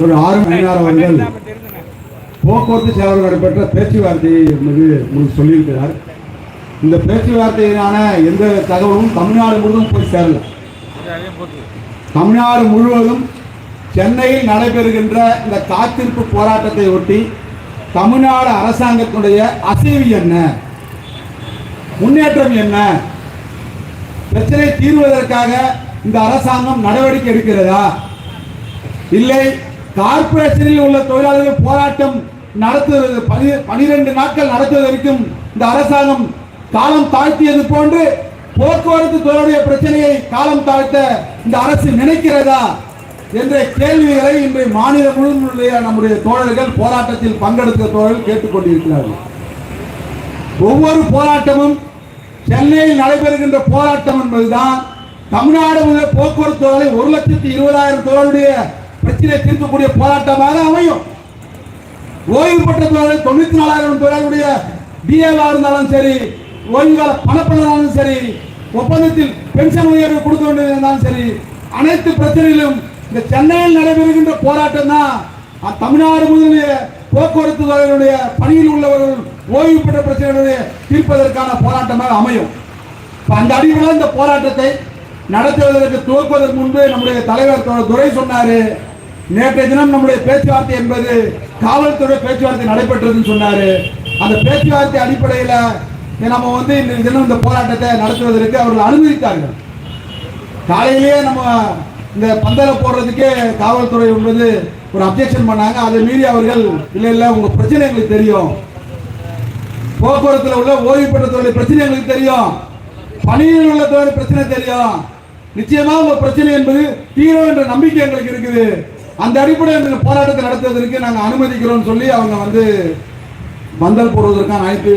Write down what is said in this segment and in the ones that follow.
ஒரு ஆறு மணியார் அவர்கள் போக்குவரத்து செயலர் நடைபெற்ற பேச்சுவார்த்தை என்பது உங்களுக்கு சொல்லியிருக்கிறார். இந்த பேச்சுவார்த்தையிலான எந்த தகவலும் தமிழ்நாடு முழுவதும் போய் சேரல. தமிழ்நாடு முழுவதும் சென்னையில் நடைபெறுகின்ற இந்த காத்திருப்பு போராட்டத்தை ஒட்டி தமிழ்நாடு அரசாங்கத்தினுடைய அசைவு என்ன? முன்னேற்றம் என்ன? பிரச்சனை தீர்வதற்காக இந்த அரசாங்கம் நடவடிக்கை எடுக்கிறதா? இல்லை கார்பரேஷனில் உள்ள தொழிலாளர்கள் போராட்டம் நடத்துவது பனி- பனிரெண்டு நாட்கள் நடத்துவதற்கும் இந்த அரசாங்கம் காலம் தாழ்த்தியது போன்று போக்குவரத்து துறையுடைய பிரச்சனையை காலம் தாழ்த்த இந்த அரசு நினைக்கிறதா என்ற கேள்விகளை இன்றைய மாநிலம் முழுவதும் நம்முடைய தோழர்கள் போராட்டத்தில் பங்கெடுத்த தோழர்கள் கேட்டுக்கொண்டிருக்கிறார்கள். ஒவ்வொரு போராட்டமும் சென்னையில் நடைபெறுகின்ற போராட்டம் என்பதுதான் தமிழ்நாடு போக்குவரத்து துறை ஒரு லட்சத்தி இருபதாயிரம் தொழிலுடைய பிரச்சனை தீர்க்கக்கூடிய போராட்டமாக அமையும். ஓய்வு பெற்ற தொழிலாளர் தொண்ணூத்தி நாலாயிரம் தொழிலாளருடைய டிஏவா இருந்தாலும் சரி ஓய்வு கால பணப்பணம் சரி ஒப்பந்தத்தில் பென்ஷன் உயர்வு கொடுக்க வேண்டியது இருந்தாலும் சரி அனைத்து பிரச்சனைகளும் இந்த சென்னையில் நடைபெறுகின்ற போராட்டம் தான். தமிழ்நாடு முதலிய போக்குவரத்து துறையினுடைய பணியில் உள்ளவர்கள் ஓய்வு பெற்ற பிரச்சனைகளை தீர்ப்பதற்கான போராட்டமாக அமையும். அந்த அடிப்படையில் இந்த போராட்டத்தை நடத்துவதற்கு துவக்குவதற்கு முன்பு நம்முடைய தலைவர் துறை துரை சொன்னாரு. நேற்றைய தினம் நம்முடைய பேச்சுவார்த்தை என்பது காவல்துறை பேச்சுவார்த்தை நடைபெற்றதுன்னு சொன்னாரு. அந்த பேச்சுவார்த்தை அடிப்படையில் நம்ம வந்து இந்த தினம் இந்த போராட்டத்தை நடத்துவதற்கு அவர்கள் அனுமதித்தார்கள். காலையிலேயே நம்ம இந்த பந்தலை போடுறதுக்கே காவல்துறை என்பது ஒரு அப்ஜெக்ஷன் பண்ணாங்க. அதை மீறி அவர்கள் இல்லை இல்லை உங்க பிரச்சனை எங்களுக்கு தெரியும். போக்குவரத்தில் உள்ள ஓய்வு பெற்ற பிரச்சனை எங்களுக்கு தெரியும். பணியில் உள்ள தொழில் பிரச்சனை தெரியும். நிச்சயமா உங்க பிரச்சனை என்பது தீரும் என்ற நம்பிக்கை எங்களுக்கு இருக்குது. அந்த அடிப்படையில் இந்த போராட்டத்தை நடத்துவதற்கு நாங்கள் அனுமதிக்கிறோம் சொல்லி அவங்க வந்து பந்தல் போடுவதற்கான அனைத்து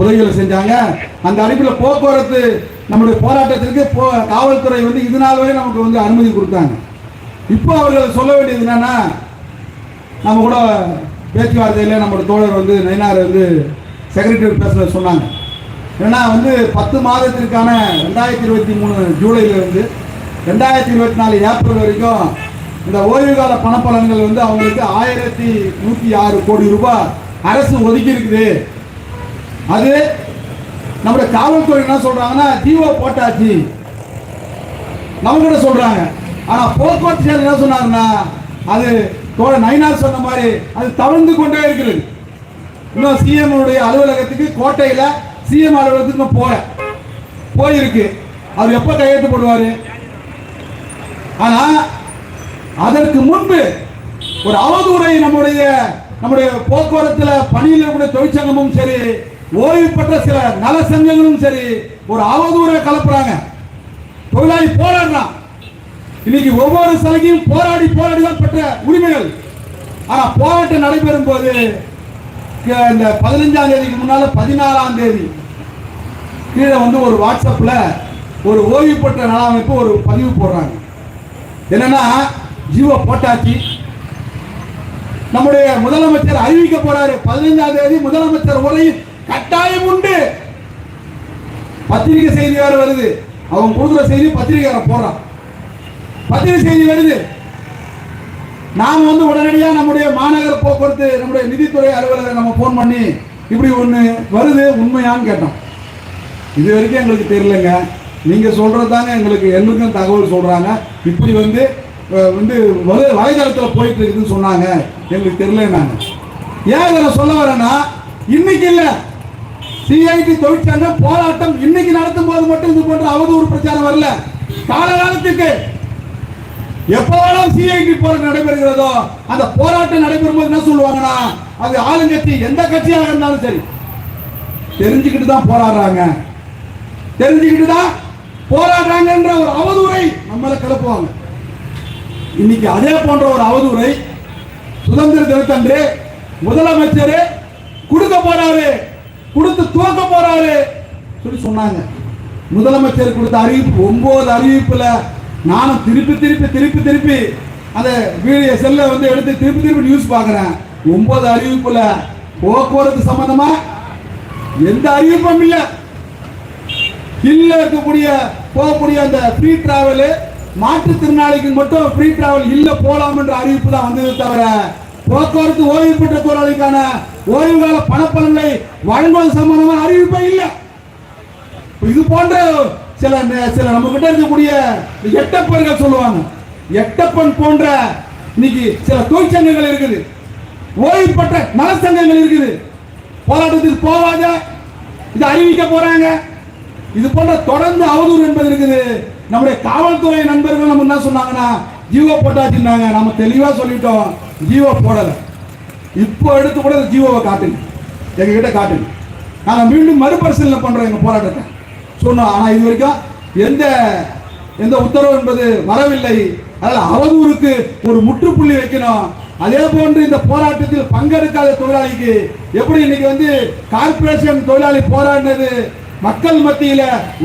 உதவிகளை செஞ்சாங்க. அந்த அடிப்படையில் போக்குவரத்து நம்முடைய போராட்டத்திற்கு போ காவல்துறை வந்து இது நாள் வரை நமக்கு வந்து அனுமதி கொடுத்தாங்க. இப்போ அவர்கள் சொல்ல வேண்டியது என்னன்னா நம்ம கூட பேச்சுவார்த்தையில் நம்மளோட தோழர் வந்து நயினார் வந்து செக்ரட்டரி பேசுகிற சொன்னாங்க. ஏன்னா வந்து பத்து மாதத்திற்கான ரெண்டாயிரத்தி இருபத்தி மூணு ஜூலைல ரெண்டாயிரத்தி இருபத்தி நாலு ஏப்ரல் வரைக்கும் இந்த ஓய்வு கால பணப்பலன்கள் வந்து அவங்களுக்கு ஆயிரத்தி நூற்றி ஆறு கோடி ரூபாய் அரசு ஒதுக்கி இருக்குது அது நம்முடைய காவல்துறை என்ன சொல்றாங்கன்னா ஜீவோ போட்டாச்சு. கூட சொல்றாங்க. ஆனா போக்குவரத்து செயல் என்ன சொன்னாங்கன்னா அது தோழ நைனார் சொன்ன மாதிரி அது தவழ்ந்து கொண்டே இருக்கிறது இன்னும் சிஎம் உடைய அலுவலகத்துக்கு கோட்டையில சிஎம் அலுவலகத்துக்கு போற போயிருக்கு. அவர் எப்ப கையெழுத்து போடுவாரு? ஆனா அதற்கு முன்பு ஒரு அவதூறை நம்முடைய நம்முடைய போக்குவரத்தில் பணியில் இருக்கக்கூடிய தொழிற்சங்கமும் சரி ஓய்வு பெற்ற சில நல சங்கங்களும் சரி ஒரு அவதூறை கலப்புறாங்க. தொழிலாளி போராடுறான். இன்னைக்கு ஒவ்வொரு சலுகையும் போராடி போராடி தான் பெற்ற உரிமைகள். ஆனால் போராட்டம் நடைபெறும் போது இந்த பதினஞ்சாம் தேதிக்கு முன்னால பதினாறாம் தேதி கீழே வந்து ஒரு வாட்ஸ்அப்பில் ஒரு ஓய்வு பெற்ற நல அமைப்பு ஒரு பதிவு போடுறாங்க. என்னன்னா ஜீவோ போட்டாச்சு. நம்முடைய முதலமைச்சர் அறிவிக்க போறாரு. பதினைஞ்சாம் தேதி முதலமைச்சர் உரை கட்டாயம் உண்டு. பத்திரிகை செய்தி வேற வருது. அவன் கொடுக்குற செய்தி பத்திரிகை போடுறான். பத்திரிகை செய்தி வருது. நாம் வந்து உடனடியா நம்முடைய மாநகர போக்குவரத்து நம்முடைய நிதித்துறை அலுவலரை நம்ம ஃபோன் பண்ணி இப்படி ஒண்ணு வருது உண்மையான்னு கேட்டோம். இது வரைக்கும் எங்களுக்கு தெரியலங்க. நீங்க சொல்றது தாங்க எங்களுக்கு எங்களுக்கும் தகவல் சொல்றாங்க. இப்படி வந்து வந்து வலு வலைதளத்தில் போயிட்டு இருக்குதுன்னு சொன்னாங்க. எங்களுக்கு தெரியலன்னாங்க ஏன் இதில் சொல்ல வரேன்னா இன்னைக்கு இல்லை. சிஐடி தொழிற்சங்க போராட்டம் இன்னைக்கு நடத்தும் போது மட்டும் இது போன்ற அவதூறு பிரச்சாரம் வரல. காலகாலத்துக்கு எப்ப சிஐடி போராட்டம் நடைபெறுகிறதோ அந்த போராட்டம் நடைபெறும் போது என்ன சொல்லுவாங்கன்னா அது ஆளுங்கட்சி எந்த கட்சியாக இருந்தாலும் சரி தெரிஞ்சுக்கிட்டு தான் போராடுறாங்க. தெரிஞ்சுக்கிட்டு தான் போராடுறாங்கன்ற ஒரு அவதூறை நம்மளை கிளப்புவாங்க. இன்னைக்கு அதே போன்ற ஒரு அவதூறை சுதந்திர தினத்தன்று முதலமைச்சர் கொடுக்க போறாரு கொடுத்து துவக்க போறாரு சொல்லி சொன்னாங்க. முதலமைச்சர் கொடுத்த அறிவிப்பு ஒன்பது அறிவிப்புல நானும் திருப்பி திருப்பி திருப்பி திருப்பி அந்த வீடியோ செல்ல வந்து எடுத்து திருப்பி திருப்பி நியூஸ் பார்க்குறேன். ஒன்பது அறிவிப்புல போக்குவரத்து சம்பந்தமா எந்த அறிவிப்பும் இல்லை. ஹில்ல இருக்கக்கூடிய போகக்கூடிய அந்த ஃப்ரீ டிராவலு மாற்றுத்திறனாளிக்கு மட்டும் ஃப்ரீ டிராவல் இல்லை போலாம் என்ற அறிவிப்பு தான் வந்தது தவிர போக்குவரத்து ஓய்வு பெற்ற தொழிலாளிக்கான ஓய்வு கால பணப்பலன்களை வழங்குவது சம்பந்தமான அறிவிப்பே இல்லை. இது போன்ற சில சில நம்ம கிட்ட இருக்கக்கூடிய எட்டப்பர்கள் சொல்லுவாங்க. எட்டப்பன் போன்ற இன்னைக்கு சில தொழிற்சங்கங்கள் இருக்குது. ஓய்வு பெற்ற நலசங்கங்கள் இருக்குது. போராட்டத்துக்கு போவாத இது அறிவிக்க போறாங்க. இது போன்ற தொடர்ந்து அவதூறு என்பது இருக்குது. நம்முடைய காவல்துறை நண்பர்கள் நம்ம என்ன சொன்னாங்கன்னா ஜீவோ போட்டாச்சுன்னாங்க நம்ம தெளிவாக சொல்லிட்டோம். ஜீவோ போடலை. இப்போ எடுத்து கூட இந்த ஜீவோவை காட்டுங்க. எங்ககிட்ட காட்டுங்க. நாங்கள் மீண்டும் மறுபரிசீலனை பண்ணுறோம் எங்கள் போராட்டத்தை. சொன்னோம் ஆனால் இது வரைக்கும் எந்த எந்த உத்தரவு என்பது வரவில்லை. அதனால் அவதூறுக்கு ஒரு முற்றுப்புள்ளி வைக்கணும். அதே போன்று இந்த போராட்டத்தில் பங்கெடுக்காத தொழிலாளிக்கு எப்படி இன்னைக்கு வந்து கார்ப்பரேஷன் தொழிலாளி போராடினது? மக்கள் மத்தியில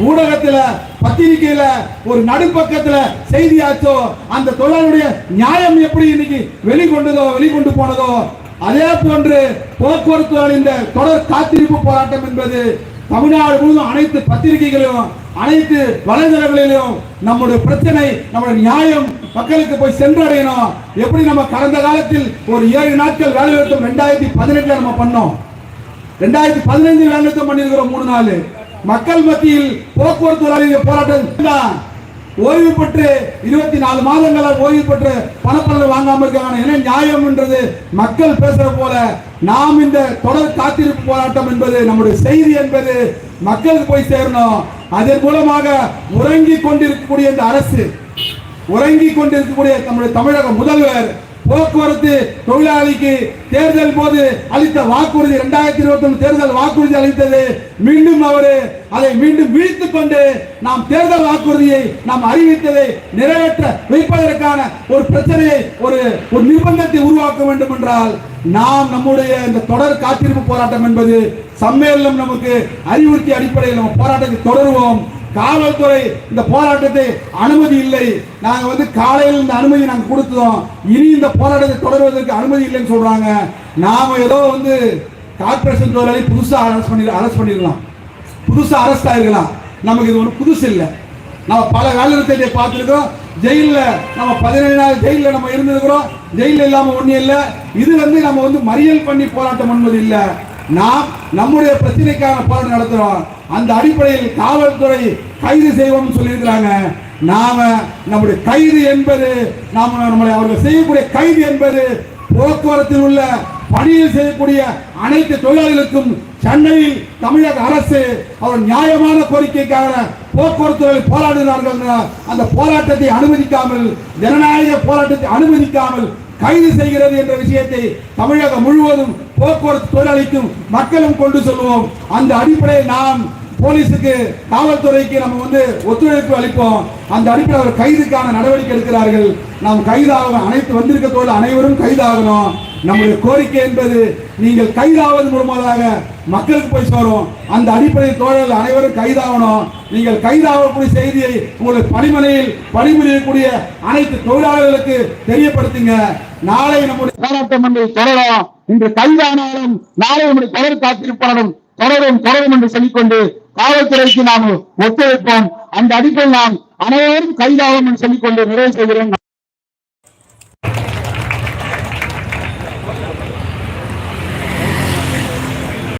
ஊடகத்துல பத்திரிகையில ஒரு நடுப்பக்கத்துல செய்தியாச்சோ அந்த தொழிலாளியுடைய நியாயம் எப்படி இன்னைக்கு வெளிக்கொண்டதோ வெளிக்கொண்டு போனதோ அதே போன்று போக்குவரத்து இந்த தொடர் காத்திருப்பு போராட்டம் என்பது தமிழ்நாடு முழுவதும் அனைத்து பத்திரிகைகளிலும் அனைத்து வலைதளங்களிலும் நம்முடைய பிரச்சனை நம்முடைய நியாயம் மக்களுக்கு போய் சென்றடையணும். எப்படி நம்ம கடந்த காலத்தில் ஒரு ஏழு நாட்கள் வேலை நிறுத்தம் ரெண்டாயிரத்தி பதினெட்டுல நம்ம பண்ணோம். ரெண்டாயிரத்தி பதினைந்து வேலை நிறுத்தம் பண்ணியிருக்கிறோம் மூணு நாள். மக்கள் மத்தியில் போக்குவரத்து தொழிலாளர்கள் போராட்டம் ஓய்வு பெற்று இருபத்தி நாலு மாதங்களால் ஓய்வு பெற்று பணப்பலன் வாங்காம இருக்காங்க. என்ன நியாயம் என்றது? மக்கள் பேசுற போல நாம் இந்த தொடர் காத்திருப்பு போராட்டம் என்பது நம்முடைய செய்தி என்பது மக்களுக்கு போய் சேரணும். அதன் மூலமாக உறங்கி கொண்டிருக்கக்கூடிய இந்த அரசு உறங்கி கொண்டிருக்கக்கூடிய நம்முடைய தமிழக முதல்வர் போக்குவரத்து தொழிலாளிக்கு தேர்தல் போது அளித்த வாக்குறுதி இரண்டாயிரத்தி இருபத்தி ஒன்று தேர்தல் வாக்குறுதி அளித்தது. மீண்டும் அவர் அதை மீண்டும் விழித்துக் கொண்டு நாம் தேர்தல் வாக்குறுதியை நாம் அறிவித்ததை நிறைவேற்ற வைப்பதற்கான ஒரு பிரச்சனையை ஒரு ஒரு நிர்பந்தத்தை உருவாக்க வேண்டும் என்றால் நாம் நம்முடைய இந்த தொடர் காத்திருப்பு போராட்டம் என்பது சம்மேளனம் நமக்கு அறிவுறுத்தி அடிப்படையில் நம்ம போராட்டத்தை தொடருவோம். காவல்துறை இந்த போராட்டத்தை அனுமதி இல்லை. நாங்க வந்து காலையில் இந்த அனுமதி நாங்க கொடுத்தோம். இனி இந்த போராட்டத்தை தொடர்வதற்கு அனுமதி இல்லைன்னு சொல்றாங்க. நாம ஏதோ வந்து கார்பரேஷன் தொழிலாளி புதுசாக அரெஸ்ட் பண்ணி அரெஸ்ட் பண்ணிடலாம். புதுசாக அரெஸ்ட் ஆகிருக்கலாம் நமக்கு இது ஒன்று புதுசு இல்லை. நம்ம பல வேலை பார்த்துருக்கோம். ஜெயிலில் நம்ம பதினேழு ஜெயிலில் நம்ம இருந்திருக்கிறோம் ஜெயிலில் இல்லாமல் ஒன்றும் இல்லை. இது வந்து நம்ம வந்து மறியல் பண்ணி போராட்டம் பண்ணுவது இல்லை. நாம் நம்முடைய பிரச்சனைக்கான போராட்டம் நடத்துகிறோம் அந்த அடிப்படையில் காவல்துறை கைது செய்வோம்னு சொல்லியிருக்கிறாங்க. நாம நம்முடைய கைது என்பது நாம நம்மளை அவர்கள் செய்யக்கூடிய கைது என்பது போக்குவரத்தில் உள்ள பணியில் செய்யக்கூடிய அனைத்து தொழிலாளர்களுக்கும் சென்னையில் தமிழக அரசு அவர் நியாயமான கோரிக்கைக்காக போக்குவரத்து போராடுகிறார்கள் அந்த போராட்டத்தை அனுமதிக்காமல் ஜனநாயக போராட்டத்தை அனுமதிக்காமல் கைது செய்கிறது என்ற விஷயத்தை தமிழகம் முழுவதும் போக்குவரத்து தொழிலாளிக்கும் மக்களும் கொண்டு செல்வோம். அந்த அடிப்படையில் நாம் போலீஸுக்கு காவல்துறைக்கு நம்ம வந்து ஒத்துழைப்பு அளிப்போம். அந்த அடிப்படையில் அவர் கைதுக்கான நடவடிக்கை எடுக்கிறார்கள். நாம் கைதாகணும். அனைத்து வந்திருக்க அனைவரும் கைதாகணும். நம்முடைய கோரிக்கை என்பது நீங்கள் கைதாவது மூலமாக மக்களுக்கு போய் சேரும். அந்த அடிப்படையில் தோழர்கள் அனைவரும் கைதாகணும். நீங்கள் கைதாகக்கூடிய செய்தியை உங்களுடைய பணிமனையில் பணிபுரியக்கூடிய அனைத்து தொழிலாளர்களுக்கு தெரியப்படுத்துங்க. நாளை நம்முடைய போராட்டம் என்று தொடரும் இன்று கைதானாலும் நாளை நம்முடைய தொடர் காத்திருப்பாலும் தொடரும் தொடரும் என்று சொல்லிக்கொண்டு காவல்துறைக்கு நாம் ஒத்துழைப்போம். அந்த அடிப்படையில் நாம் அனைவரும் கைதாகும் என்று சொல்லிக்கொண்டு நிறைவு செய்கிறேன்.